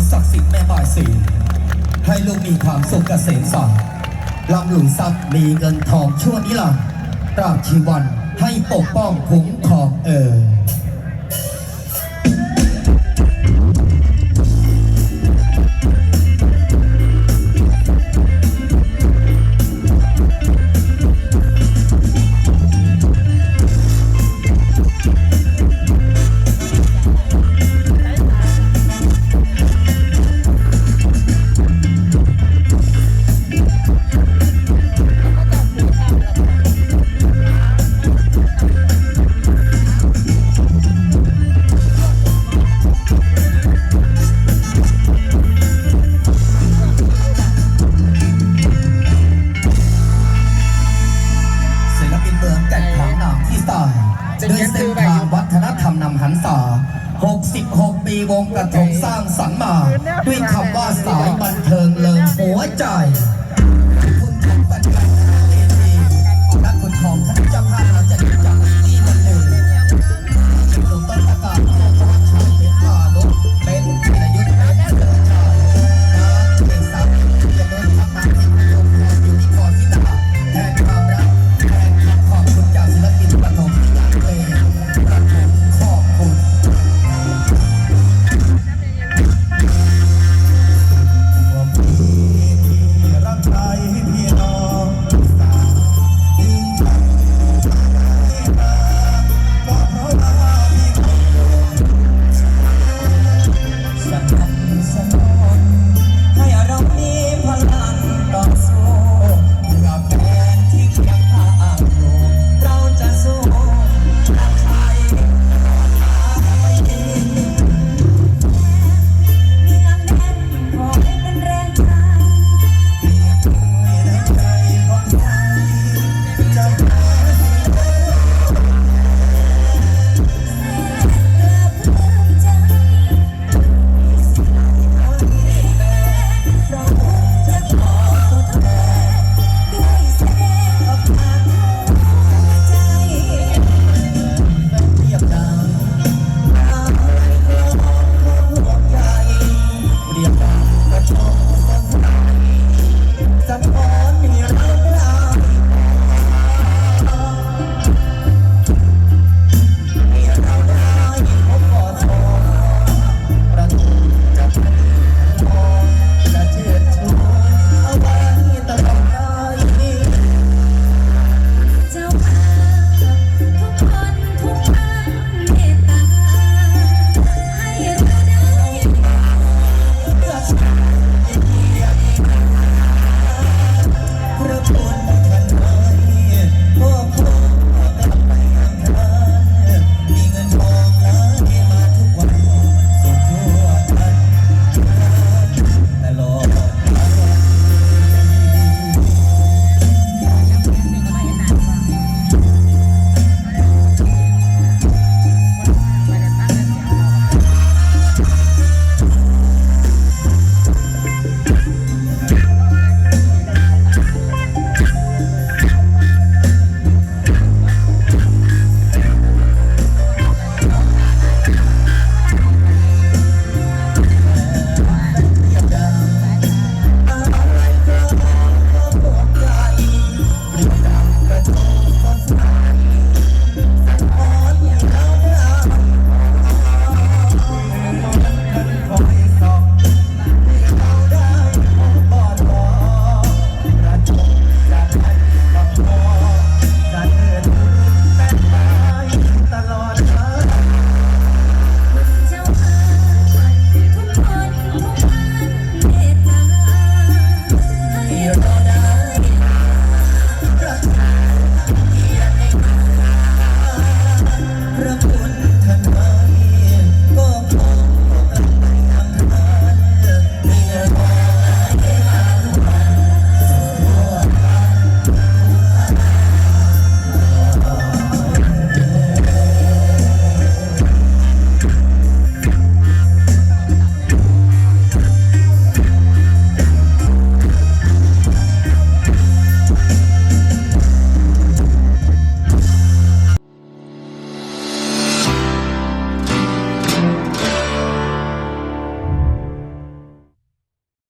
างศักดิ์สิทธิ์แม่บ่ายสีให้ลูกมีความสุขเกษมสันลำหลุนทรัพย์มีเงินทองชั่วนิรันดร์ตราบชีวันให้ปกป้องคุ้มครองเออ กระทงสร้างสรรค์มา ด้วยคำว่าสาย